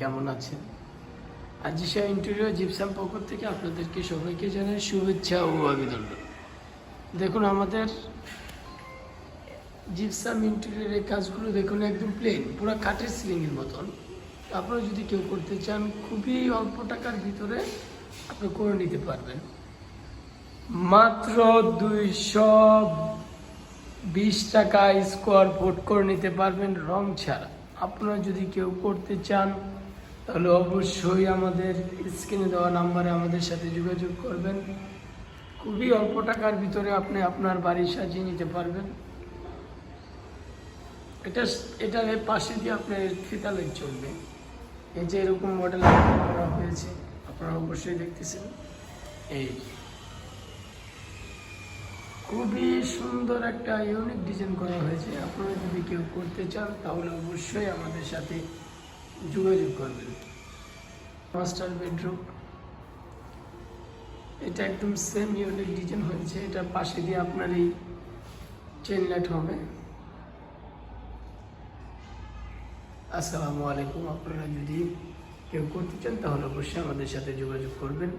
কেমন আছেন? আজিশা interior gypsum পক্ষ থেকে আপনাদেরকে সবাইকে জানাই শুভেচ্ছা ও অভিনন্দন। দেখুন, আমাদের জিপসাম ইন্টেরিয়রের কাজগুলো দেখুন একদম প্লেন পুরো কাঠের সিলিংয়ের মতন। আপনারা যদি কেউ করতে চান, খুবই অল্প টাকার ভিতরে আপনি করে নিতে পারবেন। মাত্র দুইশো বিশ টাকা স্কোয়ার ফুট করে নিতে পারবেন রং ছাড়া। আপনারা যদি কেউ করতে চান তাহলে অবশ্যই আমাদের স্ক্রিনে দেওয়া নাম্বারে আমাদের সাথে যোগাযোগ করবেন। খুবই অল্প টাকার ভিতরে আপনি আপনার বাড়ি সাজিয়ে নিতে পারবেন। এটা এটার পাশে দিয়ে আপনার ফিতালে চলবে। এই যে এরকম মডেল করা হয়েছে, আপনারা অবশ্যই দেখতেছেন। এই খুবই সুন্দর একটা ইউনিক ডিজাইন করা হয়েছে। আপনারা যদি কেউ করতে চান, তাহলে অবশ্যই আমাদের সাথে যোগাযোগ করবেন মাস্টার বেডরুম এটা একদম সেম ইউনিক ডিজাইন হয়েছে। এটা পাশে দিয়ে আপনার এই চেন লাইট হবে। আসসালামু আলাইকুম। আপনারা যদি কেউ করতে চান, তাহলে অবশ্যই আমাদের সাথে যোগাযোগ করবেন।